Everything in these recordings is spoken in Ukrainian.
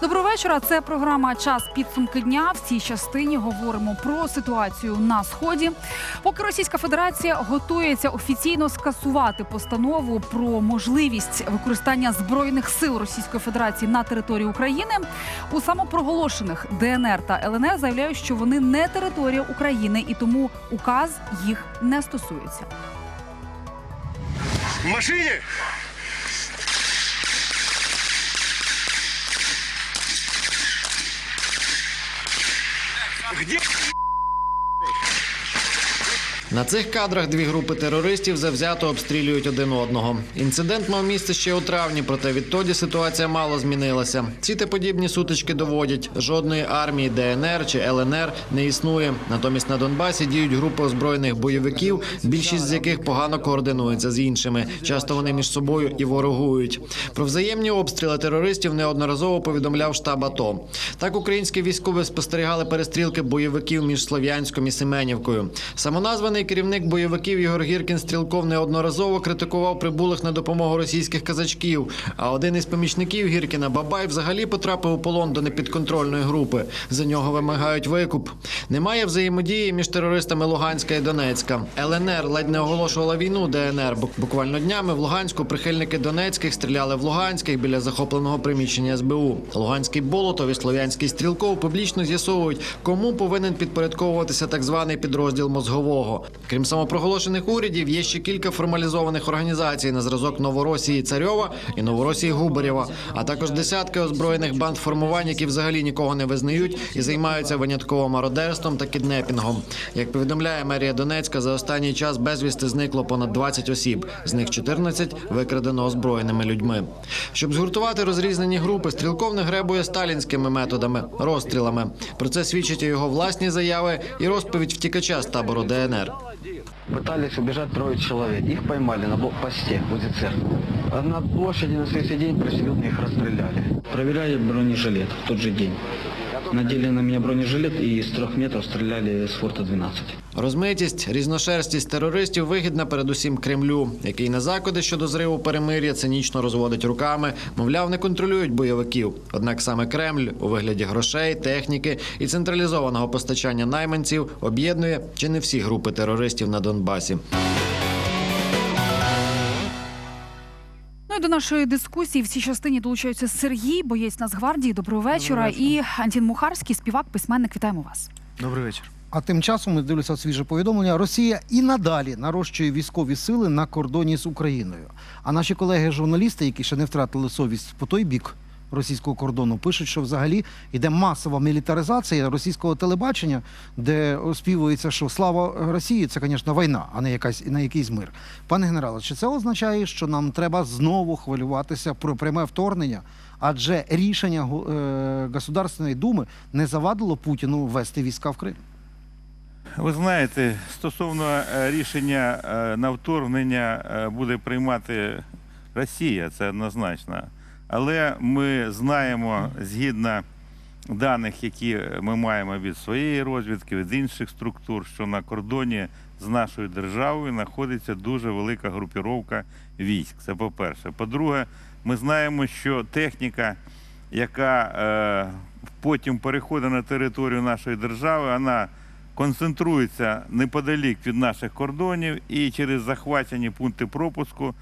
Доброго вечора. Це програма Час підсумки дня. В цій частині говоримо про ситуацію на сході. Поки Російська Федерація готується офіційно скасувати постанову про можливість використання збройних сил Російської Федерації на території України, у самопроголошених ДНР та ЛНР заявляють, що вони не територія України і тому указ їх не стосується. В машине? Где? На цих кадрах дві групи терористів завзято обстрілюють один одного. Інцидент мав місце ще у травні, проте відтоді ситуація мало змінилася. Ці та подібні сутички доводять, жодної армії ДНР чи ЛНР не існує. Натомість на Донбасі діють групи озброєних бойовиків, більшість з яких погано координується з іншими. Часто вони між собою і ворогують. Про взаємні обстріли терористів неодноразово повідомляв штаб АТО. Так українські військові спостерігали перестрілки бойовиків між Слов'янськом і Семенівкою. Самоназваний керівник бойовиків Ігор Гіркін Стрілков неодноразово критикував прибулих на допомогу російських казачків. А один із помічників Гіркіна Бабай взагалі потрапив у полон до непідконтрольної групи. За нього вимагають викуп. Немає взаємодії між терористами Луганська і Донецька. ЛНР ледь не оголошувала війну ДНР. Бу- Буквально днями в Луганську прихильники Донецьких стріляли в Луганських біля захопленого приміщення СБУ. Луганський Болотов і Слов'янський Стрілков публічно з'ясовують, кому повинен підпорядковуватися так званий підрозділ мозгового. Крім самопроголошених урядів, є ще кілька формалізованих організацій на зразок Новоросії Царьова і Новоросії Губарєва, а також десятки озброєних банд формувань, які взагалі нікого не визнають і займаються винятково мародерством та кіднепінгом. Як повідомляє мерія Донецька, за останній час безвісти зникло понад 20 осіб, з них 14 викрадено озброєними людьми. Щоб згуртувати розрізнені групи, стрілков не гребує сталінськими методами розстрілами. Про це свідчать його власні заяви і розповідь втікача з табору ДНР. Пытались убежать трое человек. Их поймали на блокпосте возле церкви. А на площади на следующий день пришли их расстреляли. Проверяли бронежилет в тот же день. Надели на меня бронежилет и с трех метров стреляли с форта 12. Розмитість, різношерстість терористів вигідна передусім Кремлю, який на закиди щодо зриву перемир'я цинічно розводить руками. Мовляв, не контролюють бойовиків. Однак саме Кремль у вигляді грошей, техніки і централізованого постачання найманців об'єднує чи не всі групи терористів на Донбасі. Нашої дискусії в цій частині долучаються Сергій, боєць Нацгвардії. Доброго вечора. І Антін Мухарський, співак, письменник. Вітаємо вас. Добрий вечір. А тим часом ми дивлюся свіже повідомлення. Росія і надалі нарощує військові сили на кордоні з Україною. А наші колеги-журналісти, які ще не втратили совість по той бік російського кордону, пишуть, що взагалі йде масова мілітаризація російського телебачення, де оспівується, що слава Росії це, звісно, війна, а не якась не якийсь мир. Пане генерале, чи це означає, що нам треба знову хвилюватися про пряме вторгнення? Адже рішення е, Государственної думи не завадило Путіну ввести війська в Крим. Ви знаєте, стосовно е, рішення е, на вторгнення буде приймати Росія, це однозначно. Але ми знаємо, згідно даних, які ми маємо від своєї розвідки, від інших структур, що на кордоні з нашою державою знаходиться дуже велика групіровка військ. Це по-перше. По-друге, ми знаємо, що техніка, яка е, потім переходить на територію нашої держави, вона концентрується неподалік від наших кордонів і через захвачені пункти пропуску.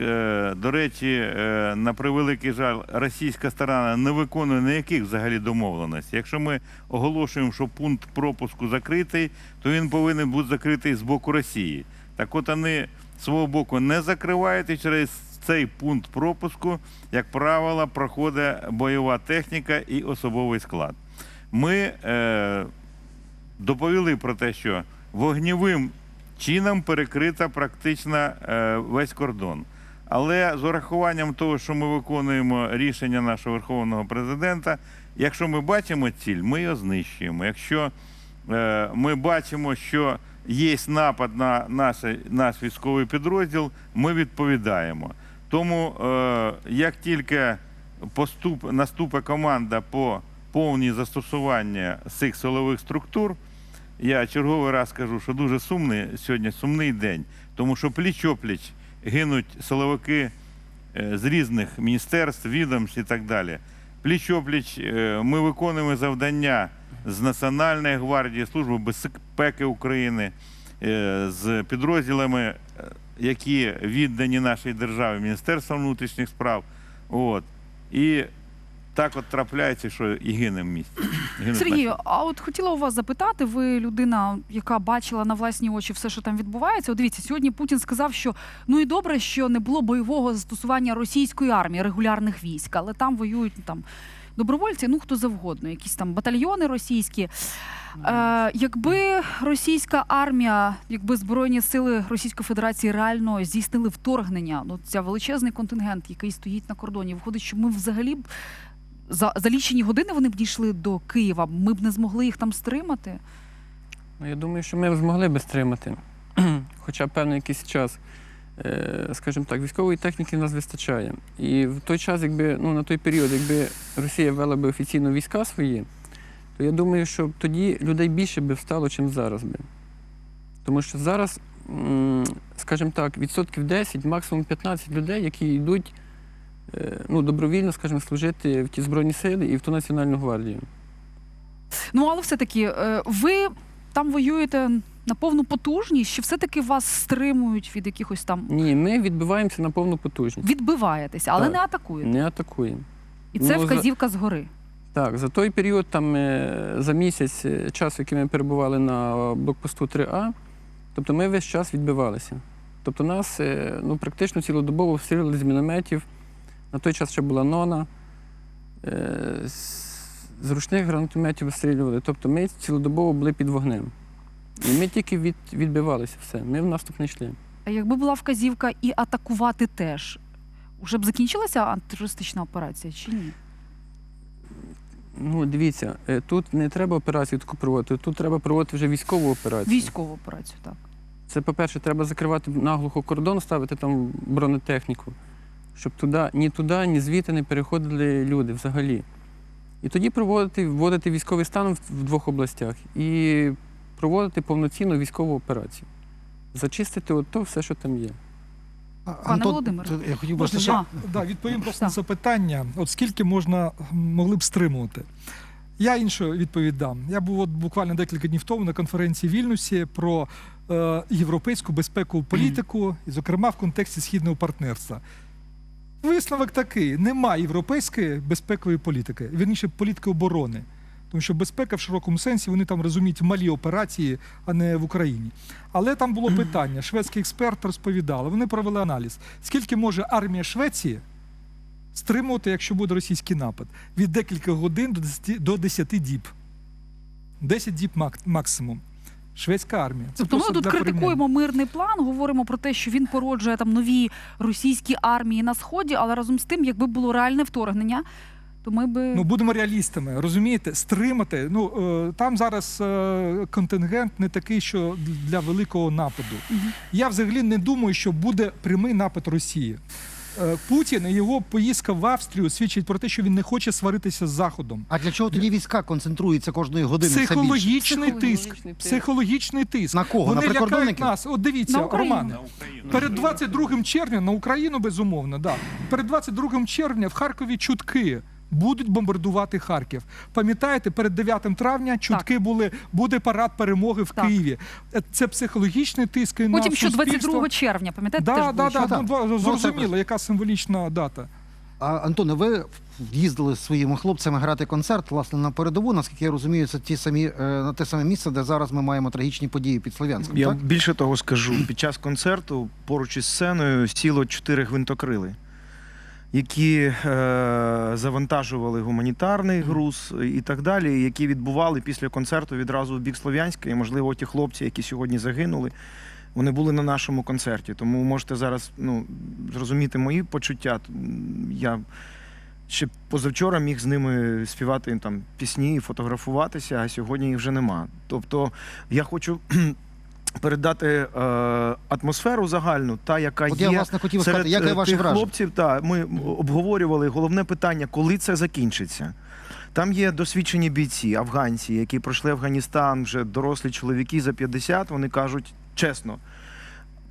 Е, До речі, е, на превеликий жаль, російська сторона не виконує ніяких взагалі домовленостей. Якщо ми оголошуємо, що пункт пропуску закритий, то він повинен бути закритий з боку Росії. Так от вони свого боку не закривають і через цей пункт пропуску, як правило, проходить бойова техніка і особовий склад. Ми е, доповіли про те, що вогнівим чином перекрита практично е, весь кордон. Але з урахуванням того, що ми виконуємо рішення нашого верховного президента, якщо ми бачимо ціль, ми його знищуємо. Якщо е, ми бачимо, що є напад на наш, наш військовий підрозділ, ми відповідаємо. Тому е, як тільки поступ, наступить команда по повній застосування цих силових структур, я черговий раз кажу, що дуже сумний сьогодні сумний день, тому що пліч-опліч гинуть силовики е, з різних міністерств, відомств і так далі. пліч-опліч е, ми виконуємо завдання з Національної гвардії, Служби безпеки України, е, з підрозділами, які віддані нашій державі, Міністерством внутрішніх справ. От. І так от трапляється, що і гине в місті. Гинуть Сергію, а от хотіла у вас запитати, ви людина, яка бачила на власні очі все, що там відбувається. От дивіться, сьогодні Путін сказав, що ну і добре, що не було бойового застосування російської армії, регулярних військ, але там воюють ну, там добровольці, ну хто завгодно, якісь там батальйони російські. Е, якби російська армія, якби збройні сили Російської Федерації реально здійснили вторгнення, ну ця величезний контингент, який стоїть на кордоні, виходить, що ми взагалі б за, за лічені години вони б дійшли до Києва. Ми б не змогли їх там стримати. Ну, я думаю, що ми б змогли би стримати хоча б певний якийсь час. Е, Скажімо так, військової техніки в нас вистачає. І в той час, якби ну на той період, якби Росія вела би офіційно війська свої, то я думаю, що тоді людей більше би встало, чим зараз би. Тому що зараз, скажімо так, відсотків 10, максимум 15 людей, які йдуть е, ну, добровільно, скажімо, служити в ті Збройні сили і в ту Національну гвардію. Ну але все-таки е, ви там воюєте на повну потужність, чи все-таки вас стримують від якихось там Ні, ми відбиваємося на повну потужність. відбиваєтеся, але Так. не атакуєте. Не атакуємо. І це Ну, за- вказівка згори. Так, за той період, там е, за місяць е, часу, який ми перебували на е, блокпосту 3А, тобто ми весь час відбивалися. Тобто нас е, ну, практично цілодобово обстрілювали з мінометів. На той час ще була нона. е, з- З ручних гранатометів обстрілювали. Тобто ми цілодобово були під вогнем. І ми тільки від, відбивалися все. Ми в наступ не йшли. А якби була вказівка і атакувати теж, уже б закінчилася антитерористична операція чи ні? Ну, дивіться, е, тут не треба операцію таку проводити, тут треба проводити вже військову операцію. Військову операцію, так. Це, по-перше, треба закривати наглухо кордон, ставити там бронетехніку, щоб туди, ні туди, ні звідти не переходили люди взагалі. І тоді проводити, вводити військовий стан в, в двох областях і проводити повноцінну військову операцію. Зачистити от то все, що там є. Пане Володимире. Я хотів би ще да, відповім просто на це питання. От скільки можна могли б стримувати? Я іншу відповідь дам. Я був от буквально декілька днів тому на конференції в Вільнюсі про е, європейську безпекову політику, і, зокрема, в контексті східного партнерства. Висновок такий: немає європейської безпекової політики, вірніше політики оборони. Тому що безпека в широкому сенсі вони там розуміють малі операції, а не в Україні. Але там було питання. Шведський експерт розповідали, вони провели аналіз. Скільки може армія Швеції стримувати, якщо буде російський напад? Від декілька годин до 10, до 10 діб. 10 діб максимум. Шведська армія. Це Тобто ми тут критикуємо мирний план, говоримо про те, що він породжує там нові російські армії на сході, але разом з тим, якби було реальне вторгнення, то ми би Ну, будемо реалістами, розумієте, стримати. Ну е, там зараз е, контингент не такий, що для великого нападу. Я взагалі не думаю, що буде прямий напад Росії. Е, Путін і його поїздка в Австрію свідчить про те, що він не хоче сваритися з Заходом. А для чого тоді війська концентруються кожної години? Психологічний тиск. Психологічний тиск. Психологічний тиск. На кого? Вони на лякають прикордонників? нас. От дивіться, На. Романе. Перед 22 червня на Україну безумовно, да. Перед 22 червня в Харкові чутки. Будуть бомбардувати Харків. Пам'ятаєте, перед 9 травня чутки були буде парад перемоги в Так. Києві. Е, Це психологічний тиск і на потім, що суспільство. 22 червня, пам'ятаєте, Да, теж да, да, ну, Ну, зрозуміло, яка символічна дата. А, Антоне, ви їздили зі своїми хлопцями грати концерт, власне, на передову. Наскільки я розумію, це ті самі е, на те саме місце, де зараз ми маємо трагічні події під Слов'янськом. Я Так? більше того скажу. Під час концерту поруч із сценою сіло чотири гвинтокрили, які е, завантажували гуманітарний груз і так далі, які відбували після концерту відразу в бік Слов'янська. І, можливо, ті хлопці, які сьогодні загинули, вони були на нашому концерті. Тому можете зараз ну, зрозуміти мої почуття. Я ще позавчора міг з ними співати там пісні і фотографуватися, а сьогодні їх вже нема. Тобто я хочу передати е, атмосферу загальну, та яка От є я власне хотів серед сказати, яке ваші ваше тих враження? хлопців. Та ми обговорювали головне питання, коли це закінчиться. Там є досвідчені бійці, афганці, які пройшли Афганістан, вже дорослі чоловіки за 50, Вони кажуть чесно.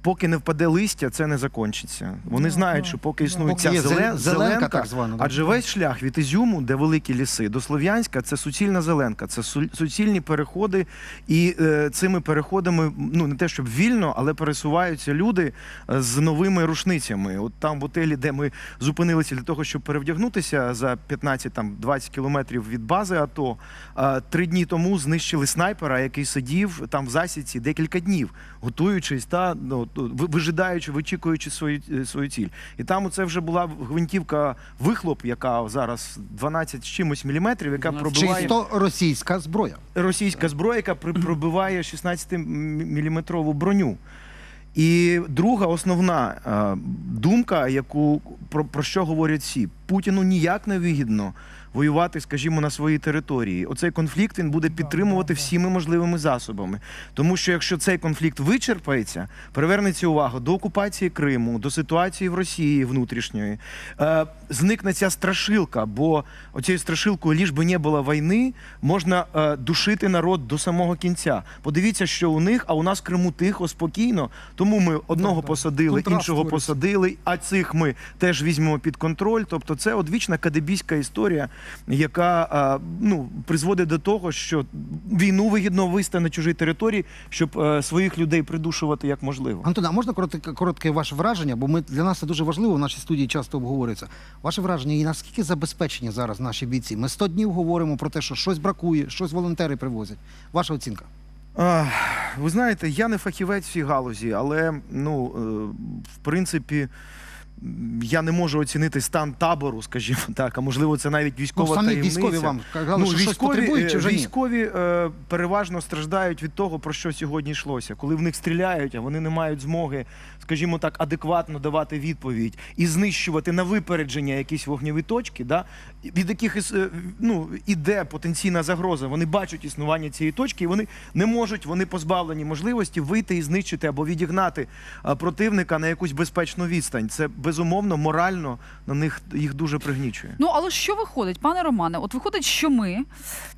Поки не впаде листя, це не закінчиться. Вони знають, що поки існує Поки ця є зеле- зеленка, так звана. да. Адже весь шлях від Ізюму, де великі ліси, до Слов'янська це суцільна зеленка, це су- суцільні переходи. І е, цими переходами, ну не те, щоб вільно, але пересуваються люди е, з новими рушницями. От там в готелі, де ми зупинилися для того, щоб перевдягнутися за 15-20 кілометрів від бази АТО, е, три дні тому знищили снайпера, який сидів там в засідці декілька днів, готуючись та ну, вижидаючи, вичікуючи свою, е, свою ціль. І там це вже була гвинтівка вихлоп, яка зараз 12 з чимось міліметрів, яка пробиває Чисто російська зброя. російська зброя, яка пробиває 16-міліметрову броню. І друга основна е, думка, яку про, про що говорять всі, Путіну ніяк не вигідно воювати, скажімо, на своїй території. Оцей конфлікт він буде підтримувати всіми можливими засобами. Тому що якщо цей конфлікт вичерпається, привернеться увага до окупації Криму, до ситуації в Росії внутрішньої, е, зникне ця страшилка, бо оцією страшилкою, ліж би не було війни, можна е, душити народ до самого кінця. Подивіться, що у них, а у нас в Криму тихо, спокійно. Тому ми одного посадили, Контраст іншого створюється. посадили, а цих ми теж візьмемо під контроль. Тобто, це одвічна кадебійська історія, яка ну призводить до того, що війну вигідно вести на чужій території, щоб е, своїх людей придушувати як можливо. Антон, а можна коротке, коротке ваше враження? Бо ми для нас це дуже важливо. В нашій студії часто обговорюється. Ваше враження і наскільки забезпечені зараз наші бійці? Ми 100 днів говоримо про те, що щось бракує, щось волонтери привозять. Ваша оцінка? А, ви знаєте, я не фахівець в цій галузі, але ну е, в принципі. Я не можу оцінити стан табору, скажімо так, а можливо, це навіть Ну, військова самі таємниця. військові вам казали, ну, що щось потребують чи е, вже ні? військові е, переважно страждають від того, про що сьогодні йшлося. Коли в них стріляють, а вони не мають змоги, скажімо так, адекватно давати відповідь і знищувати на випередження якісь вогневі точки, да, від яких е, ну, іде потенційна загроза. Вони бачать існування цієї точки, і вони не можуть, вони позбавлені можливості вийти і знищити або відігнати противника на якусь безпечну відстань. Це безумовно морально на них їх дуже пригнічує. Ну але що виходить, пане Романе? От виходить, що ми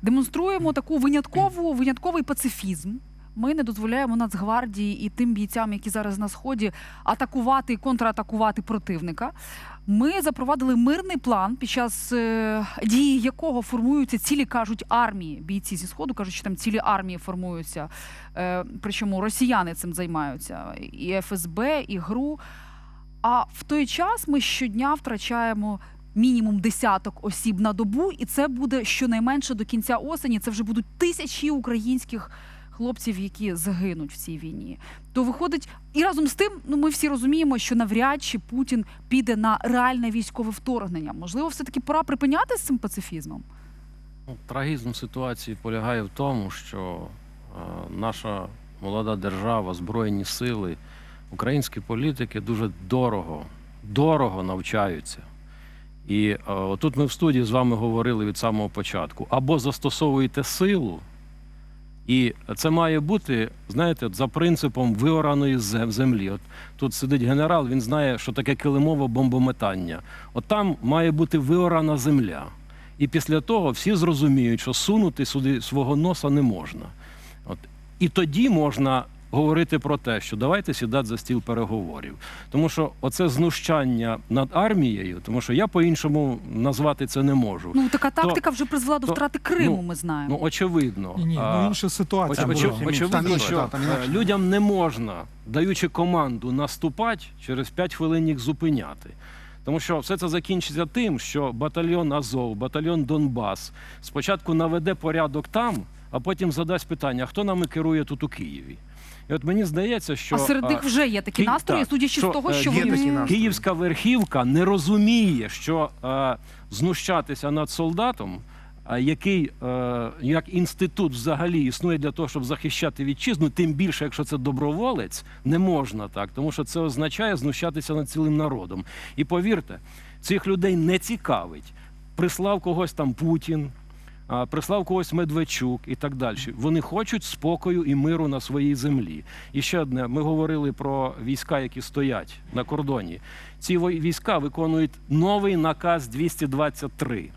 демонструємо таку виняткову винятковий пацифізм. Ми не дозволяємо Нацгвардії і тим бійцям, які зараз на сході, атакувати і контратакувати противника. Ми запровадили мирний план, під час е, дії якого формуються цілі кажуть армії. Бійці зі сходу кажуть, що там цілі армії формуються. Е, причому росіяни цим займаються, і ФСБ, і ГРУ. А в той час ми щодня втрачаємо мінімум десяток осіб на добу, і це буде щонайменше до кінця осені. Це вже будуть тисячі українських хлопців, які загинуть в цій війні. То виходить, і разом з тим, ну ми всі розуміємо, що навряд чи Путін піде на реальне військове вторгнення. Можливо, все таки пора припиняти з цим пацифізмом. Ну, Трагізм ситуації полягає в тому, що е, наша молода держава, збройні сили, українські політики дуже дорого, дорого навчаються. І е, тут ми в студії з вами говорили від самого початку: або застосовуєте силу, і це має бути, знаєте, за принципом виораної землі. От тут сидить генерал, він знає, що таке килимове бомбометання. От там має бути виорана земля. І після того всі зрозуміють, що сунути сюди свого носа не можна. От. І тоді можна говорити про те, що давайте сідати за стіл переговорів. Тому що оце знущання над армією, тому що я по-іншому назвати це не можу. Ну така тактика вже призвела до то- втрати Криму. ну, ми знаємо. Ну, очевидно. Ні, ні, А, ну інша ситуація. Оч- була. Там очевидно, що там е, людям не можна, даючи команду наступати, через 5 хвилин їх зупиняти. Тому що все це закінчиться тим, що батальйон Азов, батальйон Донбас спочатку наведе порядок там, а потім задасть питання, хто нами керує тут у Києві. І от мені здається, що а серед них вже є такі настрої, судячи з того, е, що вони. Київська верхівка не розуміє, що е, знущатися над солдатом, а який е, як інститут взагалі існує для того, щоб захищати вітчизну, тим більше, якщо це доброволець, не можна так, тому що це означає знущатися над цілим народом. І повірте, цих людей не цікавить. Прислав когось там Путін. Прислав когось Медведчук і так далі. Вони хочуть спокою і миру на своїй землі. І ще одне: ми говорили про війська, які стоять на кордоні. Ці війська виконують новий наказ 223.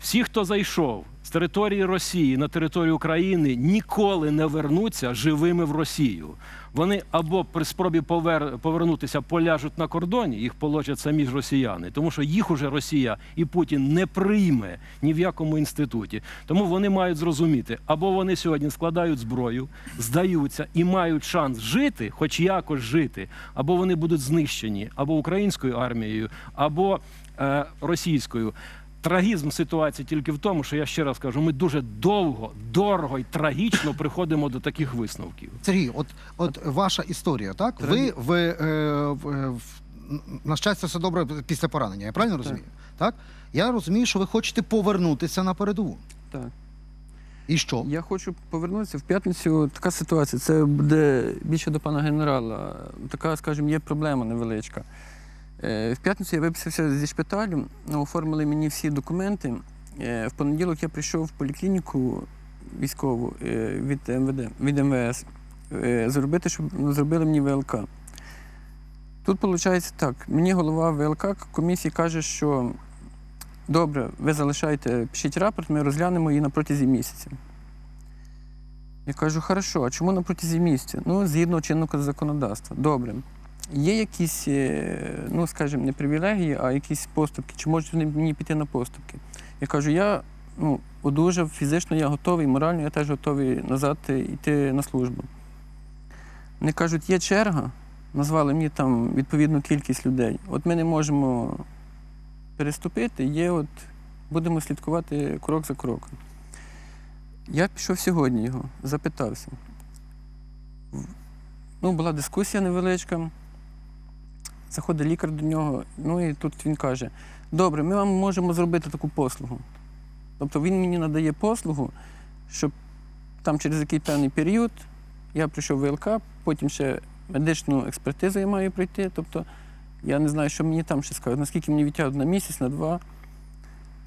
Всі, хто зайшов з території Росії на територію України ніколи не вернуться живими в Росію. Вони або при спробі повер... повернутися поляжуть на кордоні, їх положать самі ж росіяни, тому що їх уже Росія і Путін не прийме ні в якому інституті. Тому вони мають зрозуміти, або вони сьогодні складають зброю, здаються і мають шанс жити, хоч якось жити, або вони будуть знищені або українською армією, або е, російською. Трагізм ситуації тільки в тому, що я ще раз кажу, ми дуже довго, дорого і трагічно приходимо до таких висновків. Сергій, от, от ваша історія, так? Ви, ви е, в- е, в- на щастя, все добре після поранення, я правильно розумію? Так? Я розумію, що ви хочете повернутися на передову. Так. І що? Я хочу повернутися в п'ятницю. Така ситуація. Це буде більше до пана генерала. Така, скажімо, є проблема невеличка. Е, В п'ятницю я виписався зі шпиталю, оформили мені всі документи. Е, В понеділок я прийшов в поліклініку військову е, від МВД, від МВС, зробити, щоб ну, зробили мені ВЛК. Тут виходить так: мені голова ВЛК комісії каже, що добре, ви залишайте, пишіть рапорт, ми розглянемо її на протязі місяця. Я кажу, хорошо, а чому на протязі місяця? Ну, згідно чинного законодавства. Добре. Є якісь, е, ну, скажімо, не привілегії, а якісь поступки. Чи можуть вони мені піти на поступки? Я кажу, я ну, одужав, фізично я готовий, морально я теж готовий назад йти на службу. Вони кажуть, є черга, назвали мені там відповідну кількість людей. От ми не можемо переступити, є от, будемо слідкувати крок за кроком. Я пішов сьогодні його, запитався. Ну, була дискусія невеличка. Заходить лікар до нього, ну і тут він каже: добре, ми вам можемо зробити таку послугу. Тобто він мені надає послугу, щоб там через який певний період я прийшов в ВЛК, потім ще медичну експертизу я маю пройти. Тобто я не знаю, що мені там ще скажуть, наскільки мені відтягнуть на місяць, на два.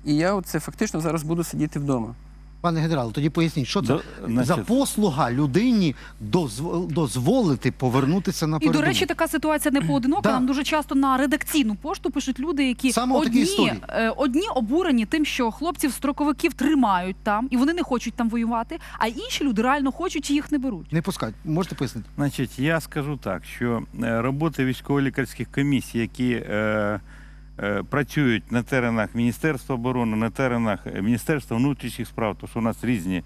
І я оце фактично зараз буду сидіти вдома. Пане генерал, тоді поясніть, що це До- за послуга людині дозв- дозволити повернутися на І, до речі, така ситуація не поодинока. Да. Нам дуже часто на редакційну пошту пишуть люди, які Саме одні, е, одні обурені тим, що хлопців строковиків тримають там, і вони не хочуть там воювати, а інші люди реально хочуть і їх не беруть. Не пускають. Можете пояснити? Значить, я скажу так, що е, роботи військово-лікарських комісій, які е, працюють на теренах Міністерства оборони, на теренах е, Міністерства внутрішніх справ, тому що у нас різні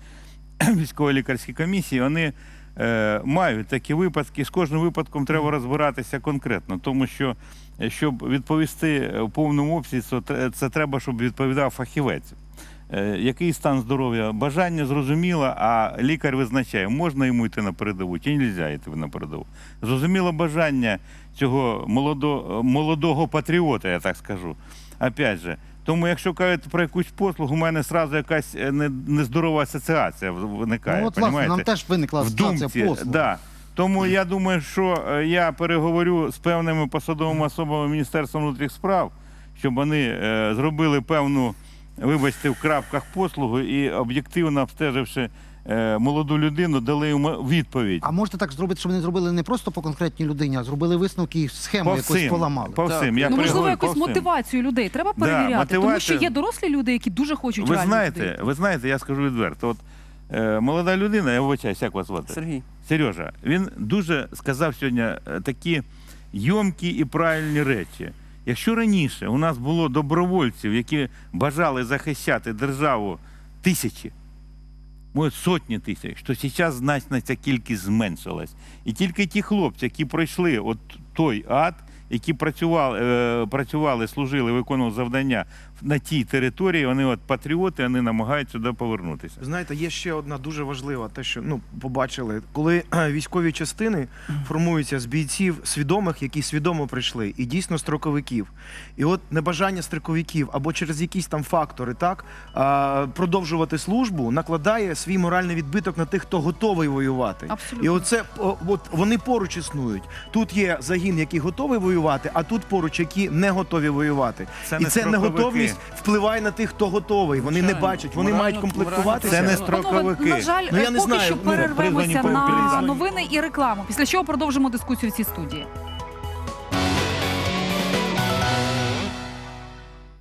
військово-лікарські комісії, вони е, мають такі випадки. З кожним випадком треба розбиратися конкретно, тому що е, щоб відповісти в повному обсязі, це треба, щоб відповідав фахівець. Е, Який стан здоров'я? Бажання зрозуміло, а лікар визначає, можна йому йти на передову чи не можна йти на передову. Зрозуміло бажання цього молодо, молодого патріота, я так скажу. Опять же, тому якщо кажуть про якусь послугу, у мене одразу якась е, нездорова асоціація виникає. ну, от, власне, нам теж виникла асоціація послуг. Да. Тому я думаю, що е, я переговорю з певними посадовими особами Міністерства внутрішніх справ, щоб вони зробили певну, вибачте, в крапках послугу і об'єктивно обстеживши е, молоду людину, дали йому відповідь. А можете так зробити, щоб вони зробили не просто по конкретній людині, а зробили висновки і схему По якось всім, поламали. по всім. Я ну, можливо, переговорю якусь по всім. мотивацію людей треба Да, перевіряти, тому що мотивацію- є дорослі люди, які дуже хочуть Ви реально знаєте, ви знаєте, я скажу відверто. От е, молода людина, я вибачаюсь, як вас звати? Сергій. Сережа, він дуже сказав сьогодні е, такі йомкі і правильні речі. Якщо раніше у нас було добровольців, які бажали захищати державу тисячі, може сотні тисяч, то зараз значно ця кількість зменшилась. І тільки ті хлопці, які пройшли от той ад, які працювали, е, працювали, служили, виконували завдання на тій території, вони от патріоти, вони намагаються сюди повернутися. Знаєте, є ще одна дуже важлива, те, що ну побачили, коли е, військові частини формуються з бійців свідомих, які свідомо прийшли, і дійсно строковиків. І от небажання строковиків або через якісь там фактори, так продовжувати службу накладає свій моральний відбиток на тих, хто готовий воювати. Абсолютно. І оце от вони поруч існують. Тут є загін, який готовий воювати, а тут поруч, які не готові воювати. Це і не це строковики. Впливає на тих, хто готовий. Вони не бачать, вони мають комплектуватися. Це не строковики. На жаль, Ну, я не поки знаю, що ну, перервемося призвані на новини і рекламу. Після чого продовжимо дискусію в цій студії.